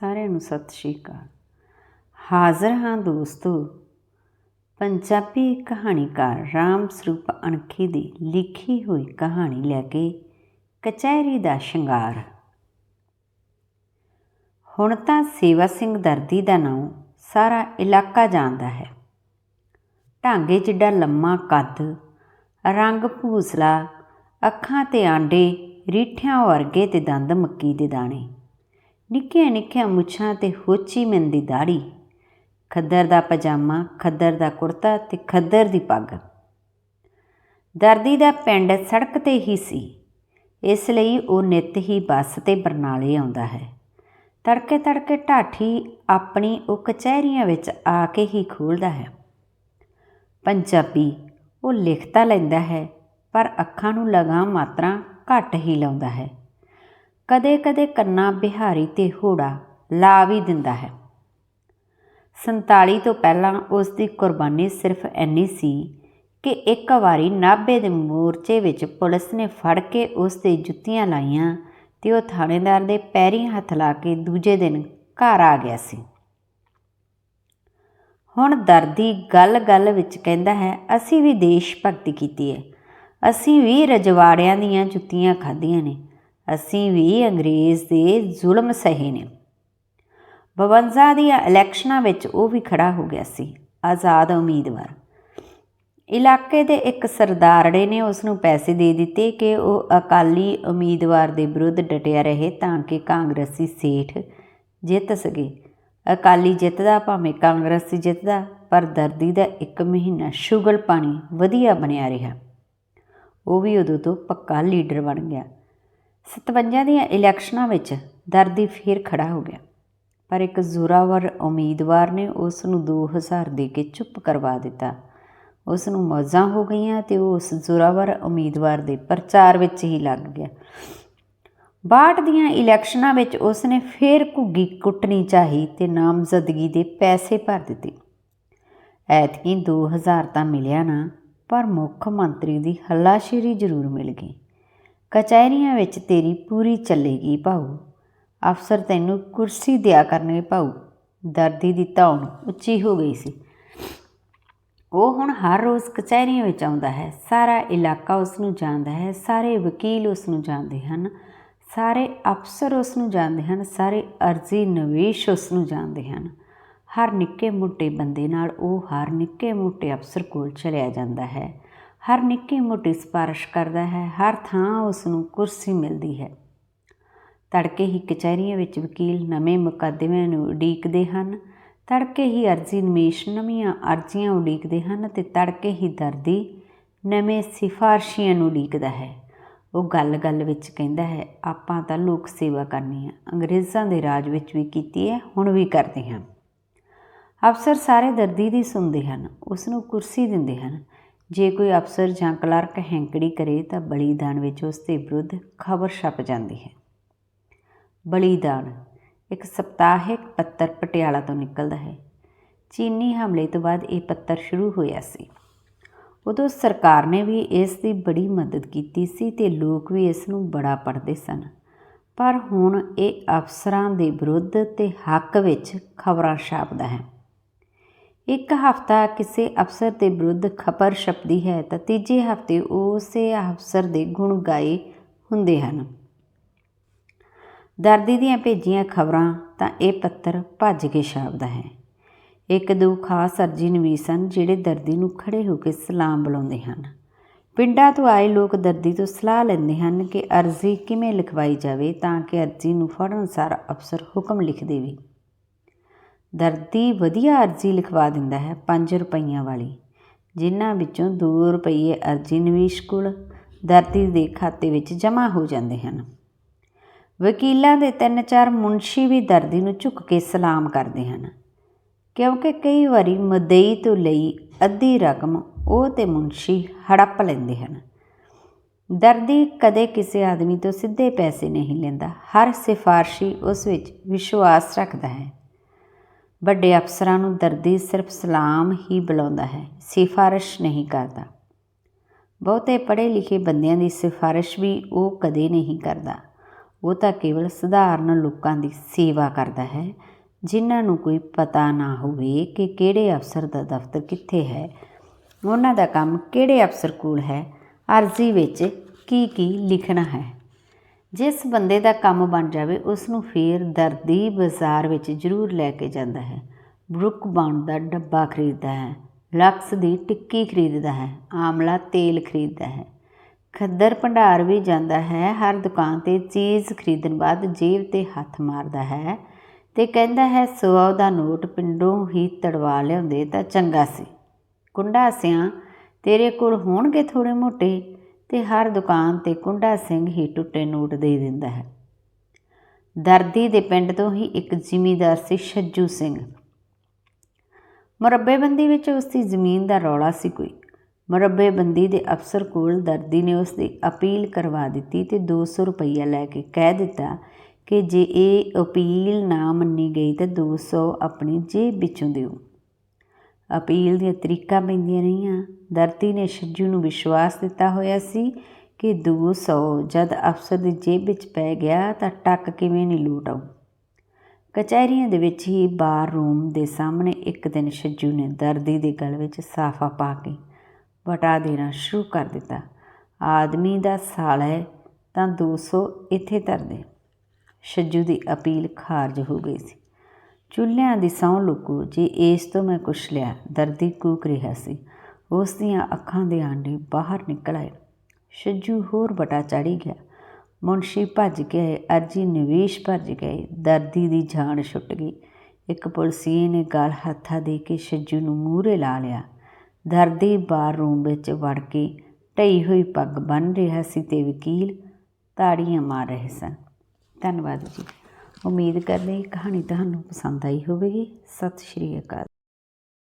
ਸਾਰਿਆਂ ਨੂੰ ਸਤਿ ਸ਼੍ਰੀ ਅਕਾਲ। ਹਾਜ਼ਰ ਹਾਂ ਦੋਸਤੋ, ਪੰਜਾਬੀ ਕਹਾਣੀਕਾਰ ਰਾਮ ਸਰੂਪ ਅਣਖੀ ਦੀ ਲਿਖੀ ਹੋਈ ਕਹਾਣੀ ਲੈ ਕੇ ਕਚਹਿਰੀ ਦਾ ਸ਼ਿੰਗਾਰ। ਹੁਣ ਤਾਂ ਸੇਵਾ ਸਿੰਘ ਦਰਦੀ ਦਾ ਨਾਮ ਸਾਰਾ ਇਲਾਕਾ ਜਾਣਦਾ ਹੈ। ਢਾਂਗੇ ਜਿੱਡਾ ਲੰਮਾ ਕੱਦ, ਰੰਗ ਭੂਸਲਾ, ਅੱਖਾਂ ਤੇ ਆਂਡੇ, ਰੀਠਿਆਂ ਵਰਗੇ ਤੇ ਦੰਦ ਮੱਕੀ ਦੇ ਦਾਣੇ। ਨਿੱਕੀਆਂ ਨਿੱਕੀਆਂ ਮੁੱਛਾਂ ਤੇ ਹੋਚੀ ਮਿੰਦੀ ਦਾੜੀ। ਖੱਦਰ ਦਾ ਪਜਾਮਾ, ਖੱਦਰ ਦਾ ਕੁੜਤਾ ਤੇ ਖੱਦਰ ਦੀ ਪੱਗ। ਦਰਦੀ ਦਾ ਪਿੰਡ ਸੜਕ ਤੇ ਹੀ ਸੀ। ਇਸ ਲਈ ਉਹ ਨਿਤ ਹੀ ਬੱਸ ਤੇ ਬਰਨਾਲੇ ਆਉਂਦਾ ਹੈ। ਤੜਕੇ ਤੜਕੇ ਢਾਠੀ ਆਪਣੀ ਉਹ ਕਚਹਿਰੀਆਂ ਵਿੱਚ ਆ ਕੇ ਹੀ ਖੋਲਦਾ ਹੈ। ਪੰਜਾਬੀ ਉਹ ਲਿਖਤਾ ਲੈਂਦਾ ਹੈ, ਪਰ ਅੱਖਾਂ ਨੂੰ ਲਗਾਮ ਮਾਤਰਾ ਘੱਟ ਹੀ ਲਾਉਂਦਾ ਹੈ। ਕਦੇ-ਕਦੇ ਕੰਨਾ ਬਿਹਾਰੀ ਤੇ ਹੋੜਾ ਲਾ ਵੀ ਦਿੰਦਾ ਹੈ। 47 ਤੋਂ ਪਹਿਲਾਂ ਉਸ ਦੀ ਕੁਰਬਾਨੀ ਸਿਰਫ ਐਨੀ ਸੀ ਕਿ ਇੱਕ ਵਾਰੀ ਨਾਭੇ ਦੇ ਮੋਰਚੇ ਵਿੱਚ ਪੁਲਿਸ ਨੇ ਫੜ ਕੇ ਉਸ ਦੇ ਜੁੱਤੀਆਂ ਲਾਈਆਂ ਤੇ ਉਹ ਥਾਣੇਦਾਰ ਦੇ ਪੈਰੀਂ ਹੱਥ ਲਾ ਕੇ ਦੂਜੇ ਦਿਨ ਘਰ ਆ ਗਿਆ ਸੀ। ਹੁਣ ਦਰਦੀ ਗੱਲ-ਗੱਲ ਵਿੱਚ ਕਹਿੰਦਾ ਹੈ, ਅਸੀਂ ਵੀ ਦੇਸ਼ ਭਗਤੀ ਕੀਤੀ ਹੈ। ਅਸੀਂ ਵੀ ਰਜਵਾੜਿਆਂ ਦੀਆਂ ਜੁੱਤੀਆਂ ਖਾਧੀਆਂ ਨੇ। ਅਸੀਂ ਵੀ ਅੰਗਰੇਜ਼ ਦੇ ਜ਼ੁਲਮ ਸਹੇ ਨੇ। 52 ਦੀਆਂ ਇਲੈਕਸ਼ਨਾਂ ਵਿੱਚ ਉਹ ਵੀ ਖੜਾ ਹੋ ਗਿਆ ਸੀ, ਆਜ਼ਾਦ ਉਮੀਦਵਾਰ। ਇਲਾਕੇ ਦੇ ਇੱਕ ਸਰਦਾਰੜੇ ਨੇ ਉਸ ਨੂੰ ਪੈਸੇ ਦੇ ਦਿੱਤੇ ਕਿ ਉਹ ਅਕਾਲੀ ਉਮੀਦਵਾਰ ਦੇ ਵਿਰੁੱਧ ਡਟਿਆ ਰਹੇ ਤਾਂ ਕਿ ਕਾਂਗਰਸੀ ਸੇਠ ਜਿੱਤ ਸਕੇ। ਅਕਾਲੀ ਜਿੱਤਦਾ, ਭਾਵੇਂ ਕਾਂਗਰਸੀ ਜਿੱਤਦਾ, ਪਰ ਦਰਦੀ ਦਾ ਇੱਕ ਮਹੀਨਾ ਸ਼ੁਗਲ ਪਾਣੀ ਵਧੀਆ ਬਣਿਆ ਰਿਹਾ। ਉਹ ਵੀ ਉਦੋਂ ਤੋਂ ਪੱਕਾ ਲੀਡਰ ਬਣ ਗਿਆ। 57 ਦੀਆਂ ਇਲੈਕਸ਼ਨਾਂ ਵਿੱਚ ਦਰਦੀ ਫੇਰ ਖੜਾ ਹੋ ਗਿਆ। ਪਰ ਇੱਕ ਜ਼ੋਰਾਵਰ ਉਮੀਦਵਾਰ ਨੇ ਉਸ ਨੂੰ 2000 ਦੇ ਕੇ ਚੁੱਪ ਕਰਵਾ ਦਿੱਤਾ। ਉਸ ਨੂੰ ਮੌਜਾਂ ਹੋ ਗਈਆਂ ਤੇ ਉਹ ਉਸ ਜ਼ੋਰਾਵਰ ਉਮੀਦਵਾਰ ਦੇ ਪ੍ਰਚਾਰ ਵਿੱਚ ਹੀ ਲੱਗ ਗਿਆ। ਬਾਟ ਦੀਆਂ ਇਲੈਕਸ਼ਨਾਂ ਵਿੱਚ ਉਸ ਨੇ ਫੇਰ ਘੁੱਗੀ ਕੁੱਟਣੀ ਚਾਹੀ ਤੇ ਨਾਮਜ਼ਦਗੀ ਦੇ ਪੈਸੇ ਭਰ ਦਿੱਤੇ। ਐਤਕੀ 2000 ਤਾਂ ਮਿਲਿਆ ਨਾ, ਪਰ ਮੁੱਖ ਮੰਤਰੀ ਦੀ ਹੱਲਾਸ਼ੇਰੀ ਜ਼ਰੂਰ ਮਿਲ ਗਈ। ਕਚਹਿਰੀਆਂ ਵਿੱਚ ਤੇਰੀ ਪੂਰੀ ਚੱਲੇਗੀ ਭਾਊ। ਅਫਸਰ ਤੈਨੂੰ ਕੁਰਸੀ ਦਿਆ ਕਰਨਗੇ ਭਾਊ। ਦਰਦੀ ਦੀ ਧੌਣ ਉੱਚੀ ਹੋ ਗਈ ਸੀ। ਉਹ ਹੁਣ ਹਰ ਰੋਜ਼ ਕਚਹਿਰੀਆਂ ਵਿੱਚ ਆਉਂਦਾ ਹੈ। ਸਾਰਾ ਇਲਾਕਾ ਉਸ ਨੂੰ ਜਾਣਦਾ ਹੈ। ਸਾਰੇ ਵਕੀਲ ਉਸ ਨੂੰ ਜਾਣਦੇ ਹਨ। ਸਾਰੇ ਅਫਸਰ ਉਸ ਨੂੰ ਜਾਣਦੇ ਹਨ। ਸਾਰੇ ਅਰਜ਼ੀ ਨਿਵੇਸ਼ ਉਸ ਨੂੰ ਜਾਣਦੇ ਹਨ। ਹਰ ਨਿੱਕੇ ਮੋਟੇ ਬੰਦੇ ਨਾਲ ਉਹ ਹਰ ਨਿੱਕੇ ਮੋਟੇ ਅਫਸਰ ਕੋਲ ਚਲਿਆ ਜਾਂਦਾ ਹੈ। ਹਰ ਨਿੱਕੀ ਮੋਟੀ ਸਿਫਾਰਿਸ਼ ਕਰਦਾ ਹੈ, ਹਰ ਥਾਂ ਉਸ ਨੂੰ ਕੁਰਸੀ ਮਿਲਦੀ ਹੈ। ਤੜਕੇ ਹੀ ਕਚਹਿਰੀਆਂ ਵਿੱਚ ਵਕੀਲ ਨਵੇਂ ਮੁਕੱਦਮਿਆਂ ਨੂੰ ਉਡੀਕਦੇ ਹਨ, ਤੜਕੇ ਹੀ ਅਰਜ਼ੀ ਨਿਮੇਸ਼ ਨਵੀਆਂ ਅਰਜ਼ੀਆਂ ਉਡੀਕਦੇ ਹਨ ਤੇ ਤੜਕੇ ਹੀ ਦਰਦੀ ਨਵੇਂ ਸਿਫਾਰਸ਼ੀਆਂ ਨੂੰ ਉਡੀਕਦਾ ਹੈ। ਉਹ ਗੱਲ-ਗੱਲ ਵਿੱਚ ਕਹਿੰਦਾ ਹੈ, ਆਪਾਂ ਤਾਂ ਲੋਕ ਸੇਵਾ ਕਰਨੀ ਹੈ ਅੰਗਰੇਜ਼ਾਂ ਦੇ ਰਾਜ ਵਿੱਚ ਵੀ ਕੀਤੀ ਹੈ, ਹੁਣ ਵੀ ਕਰਦੇ ਹਾਂ। ਅਫਸਰ ਸਾਰੇ ਦਰਦੀ ਦੀ ਸੁਣਦੇ ਹਨ ਉਸ ਨੂੰ ਕੁਰਸੀ ਦਿੰਦੇ ਹਨ। ਜੇ ਕੋਈ ਅਫਸਰ ਜਾਂ ਕਲਰਕ ਹੈਂਕੜੀ ਕਰੇ ਤਾਂ ਬਲੀਦਾਨ ਵਿੱਚ ਉਸ ਦੇ ਵਿਰੁੱਧ ਖਬਰ ਛਪ ਜਾਂਦੀ ਹੈ। ਬਲੀਦਾਨ ਇੱਕ ਸਪਤਾਹਿਕ ਪੱਤਰ ਪਟਿਆਲਾ ਤੋਂ ਨਿਕਲਦਾ ਹੈ। ਚੀਨੀ ਹਮਲੇ ਤੋਂ ਬਾਅਦ ਇਹ ਪੱਤਰ ਸ਼ੁਰੂ ਹੋਇਆ ਸੀ। ਉਦੋਂ ਸਰਕਾਰ ਨੇ ਵੀ ਇਸ ਦੀ ਬੜੀ ਮਦਦ ਕੀਤੀ ਸੀ ਤੇ ਲੋਕ ਵੀ ਇਸ ਨੂੰ ਬੜਾ ਪੜ੍ਹਦੇ ਸਨ। ਪਰ ਹੁਣ ਇਹ ਅਫਸਰਾਂ ਦੇ ਵਿਰੁੱਧ ਤੇ ਹੱਕ ਵਿੱਚ ਖਬਰਾਂ ਛਾਪਦਾ ਹੈ। ਇੱਕ ਹਫਤਾ ਕਿਸੇ ਅਫਸਰ ਦੇ ਵਿਰੁੱਧ ਖਬਰ ਛਪਦੀ ਹੈ ਤਾਂ ਤੀਜੇ ਹਫ਼ਤੇ ਉਸੇ ਅਫਸਰ ਦੇ ਗੁਣ ਗਾਏ ਹੁੰਦੇ ਹਨ। ਦਰਦੀ ਦੀਆਂ ਭੇਜੀਆਂ ਖਬਰਾਂ ਤਾਂ ਇਹ ਪੱਤਰ ਭੱਜ ਕੇ ਛਾਪਦਾ ਹੈ। ਇੱਕ ਦੋ ਖਾਸ ਅਰਜੀ ਸਨ ਜਿਹੜੇ ਦਰਦੀ ਨੂੰ ਖੜੇ ਹੋ ਕੇ ਸਲਾਮ ਬੁਲਾਉਂਦੇ ਹਨ। ਪਿੰਡਾਂ ਤੋਂ ਆਏ ਲੋਕ ਦਰਦੀ ਤੋਂ ਸਲਾਹ ਲੈਂਦੇ ਹਨ ਕਿ ਅਰਜ਼ੀ ਕਿਵੇਂ ਲਿਖਵਾਈ ਜਾਵੇ ਤਾਂ ਕਿ ਅਰਜ਼ੀ ਨੂੰ ਫੜਨ ਸਾਰਾ ਅਫਸਰ ਹੁਕਮ ਲਿਖ ਦੇਵੇ ਦਰਦੀ ਵਧੀਆ ਅਰਜ਼ੀ ਲਿਖਵਾ ਦਿੰਦਾ ਹੈ 5 ਰੁਪਈਆਂ ਵਾਲੀ। ਜਿਨ੍ਹਾਂ ਵਿੱਚੋਂ 2 ਰੁਪਈਏ ਅਰਜ਼ੀ ਨਿਵੇਸ਼ ਕੋਲ ਦਰਦੀ ਦੇ ਖਾਤੇ ਵਿੱਚ ਜਮ੍ਹਾਂ ਹੋ ਜਾਂਦੇ ਹਨ। ਵਕੀਲਾਂ ਦੇ ਤਿੰਨ ਚਾਰ ਮੁਨਸ਼ੀ ਵੀ ਦਰਦੀ ਨੂੰ ਝੁੱਕ ਕੇ ਸਲਾਮ ਕਰਦੇ ਹਨ। ਕਿਉਂਕਿ ਕਈ ਵਾਰੀ ਮਦਈ ਤੋਂ ਲਈ ਅੱਧੀ ਰਕਮ ਉਹ ਤੇ ਮੁਨਸ਼ੀ ਹੜੱਪ ਲੈਂਦੇ ਹਨ। ਦਰਦੀ ਕਦੇ ਕਿਸੇ ਆਦਮੀ ਤੋਂ ਸਿੱਧੇ ਪੈਸੇ ਨਹੀਂ ਲੈਂਦਾ, ਹਰ ਸਿਫਾਰਸ਼ੀ ਉਸ ਵਿੱਚ ਵਿਸ਼ਵਾਸ ਰੱਖਦਾ ਹੈ। ਵੱਡੇ ਅਫਸਰਾਂ ਨੂੰ ਦਰਦੀ ਸਿਰਫ ਸਲਾਮ ਹੀ ਬੁਲਾਉਂਦਾ ਹੈ, ਸਿਫਾਰਿਸ਼ ਨਹੀਂ ਕਰਦਾ। ਬਹੁਤੇ ਪੜ੍ਹੇ ਲਿਖੇ ਬੰਦਿਆਂ ਦੀ ਸਿਫਾਰਿਸ਼ ਵੀ ਉਹ ਕਦੇ ਨਹੀਂ ਕਰਦਾ। ਉਹ ਤਾਂ ਕੇਵਲ ਸਧਾਰਨ ਲੋਕਾਂ ਦੀ ਸੇਵਾ ਕਰਦਾ ਹੈ, ਜਿਨ੍ਹਾਂ ਨੂੰ ਕੋਈ ਪਤਾ ਨਾ ਹੋਵੇ ਕਿ ਕਿਹੜੇ ਅਫਸਰ ਦਾ ਦਫ਼ਤਰ ਕਿੱਥੇ ਹੈ, ਉਹਨਾਂ ਦਾ ਕੰਮ ਕਿਹੜੇ ਅਫਸਰ ਕੋਲ ਹੈ, ਅਰਜ਼ੀ ਵਿੱਚ ਕੀ ਕੀ ਲਿਖਣਾ ਹੈ। ਜਿਸ ਬੰਦੇ ਦਾ ਕੰਮ ਬਣ ਜਾਵੇ ਉਸ ਨੂੰ ਫੇਰ ਦਰਦੀ ਬਾਜ਼ਾਰ ਵਿੱਚ ਜ਼ਰੂਰ ਲੈ ਕੇ ਜਾਂਦਾ ਹੈ। ਬਰੁੱਕ ਬਾਉਂਡ ਦਾ ਡੱਬਾ ਖਰੀਦਦਾ ਹੈ, ਲਕਸ ਦੀ ਟਿੱਕੀ ਖਰੀਦਦਾ ਹੈ, ਆਮਲਾ ਤੇਲ ਖਰੀਦਦਾ ਹੈ। ਖੱਦਰ ਭੰਡਾਰ ਵੀ ਜਾਂਦਾ ਹੈ, ਹਰ ਦੁਕਾਨ ਤੇ ਚੀਜ਼ ਖਰੀਦਣ ਬਾਅਦ ਜੇਬ ਤੇ ਹੱਥ ਮਾਰਦਾ ਹੈ ਤੇ ਕਹਿੰਦਾ ਹੈ ਸੌ ਦਾ ਨੋਟ ਪਿੰਡੋਂ ਹੀ ਤੜਵਾ ਲਿਆਉਂਦੇ ਤਾਂ ਚੰਗਾ ਸੀ। ਕੁੰਡਾ ਸਿਆਂ, ਤੇਰੇ ਕੋਲ ਹੋਣਗੇ ਥੋੜੇ ਮੋਟੇ? ਤੇ ਹਰ ਦੁਕਾਨ ਤੇ ਕੁੰਡਾ ਸਿੰਘ ਹੀ ਟੁੱਟੇ ਨੋਟ ਦੇ ਦਿੰਦਾ ਹੈ। ਦਰਦੀ ਦੇ ਪਿੰਡ ਤੋਂ ਹੀ ਇੱਕ ਜ਼ਿਮੀਂਦਾਰ ਸੀ ਛੱਜੂ ਸਿੰਘ। ਮੁਰੱਬੇਬੰਦੀ ਵਿੱਚ ਉਸ ਦੀ ਜ਼ਮੀਨ ਦਾ ਰੌਲਾ ਸੀ ਕੋਈ। ਮੁਰੱਬੇਬੰਦੀ ਦੇ ਅਫਸਰ ਕੋਲ ਦਰਦੀ ਨੇ ਉਸ ਦੀ ਅਪੀਲ ਕਰਵਾ ਦਿੱਤੀ ਤੇ 200 ਰੁਪਈਆ ਲੈ ਕੇ ਕਹਿ ਦਿੱਤਾ ਕਿ ਜੇ ਇਹ ਅਪੀਲ ਨਾ ਮੰਨੀ ਗਈ ਤਾਂ 200 ਆਪਣੀ ਜੇਬ ਵਿੱਚੋਂ ਦਿਓ। ਅਪੀਲ ਦੀਆਂ ਤਰੀਕਾਂ ਪੈਂਦੀਆਂ ਰਹੀਆਂ। ਦਰਦੀ ਨੇ ਛੱਜੂ ਨੂੰ ਵਿਸ਼ਵਾਸ ਦਿੱਤਾ ਹੋਇਆ ਸੀ ਕਿ 200 ਜਦ ਅਫਸਰ ਦੀ ਜੇਬ ਵਿੱਚ ਪੈ ਗਿਆ ਤਾਂ ਟੱਕ ਕਿਵੇਂ ਨਹੀਂ ਲੂਟ ਆਉ ਕਚਹਿਰੀਆਂ ਦੇ ਵਿੱਚ ਹੀ ਬਾਰ ਰੂਮ ਦੇ ਸਾਹਮਣੇ ਇੱਕ ਦਿਨ ਛੱਜੂ ਨੇ ਦਰਦੀ ਦੇ ਗਲ ਵਿੱਚ ਸਾਫਾ ਪਾ ਕੇ ਵਟਾ ਦੇਣਾ ਸ਼ੁਰੂ ਕਰ ਦਿੱਤਾ। ਆਦਮੀ ਦਾ ਸਾਲ ਹੈ ਤਾਂ 200 ਇੱਥੇ ਧਰ ਦੇ ਛੱਜੂ ਦੀ ਅਪੀਲ ਖਾਰਜ ਹੋ ਗਈ ਸੀ। ਚੁੱਲ੍ਹਿਆਂ ਦੀ ਸਹੁੰ ਲੁਕੋ, ਜੇ ਇਸ ਤੋਂ ਮੈਂ ਕੁਛ ਲਿਆ, ਦਰਦੀ ਕੂਕ ਰਿਹਾ ਸੀ। ਉਸ ਦੀਆਂ ਅੱਖਾਂ ਦੇ ਆਂਡੇ ਬਾਹਰ ਨਿਕਲ ਆਏ। ਛੱਜੂ ਹੋਰ ਬਟਾ ਚੜੀ ਗਿਆ। ਮੁਨਸ਼ੀ ਭੱਜ ਗਏ ਅਰਜੀ ਨਿਵੇਸ਼ ਭੱਜ ਗਏ ਦਰਦੀ ਦੀ ਜਾਨ ਛੁੱਟ ਗਈ। ਇੱਕ ਪੁਲਸੀਏ ਨੇ ਗਾਲ ਹੱਥਾ ਦੇ ਕੇ ਛੱਜੂ ਨੂੰ ਮੂਹਰੇ ਲਾ ਲਿਆ। ਦਰਦੀ ਬਾਰ ਰੂਮ ਵਿੱਚ ਵੜ ਕੇ ਢਈ ਹੋਈ ਪੱਗ ਬੰਨ ਰਿਹਾ ਸੀ ਤੇ ਵਕੀਲ ਤਾੜੀਆਂ ਮਾਰ ਰਹੇ ਸਨ। ਧੰਨਵਾਦ ਜੀ। ਉਮੀਦ ਕਰਦੇ ਕਹਾਣੀ ਤੁਹਾਨੂੰ ਪਸੰਦ ਆਈ ਹੋਵੇਗੀ। ਸਤਿ ਸ਼੍ਰੀ ਅਕਾਲ।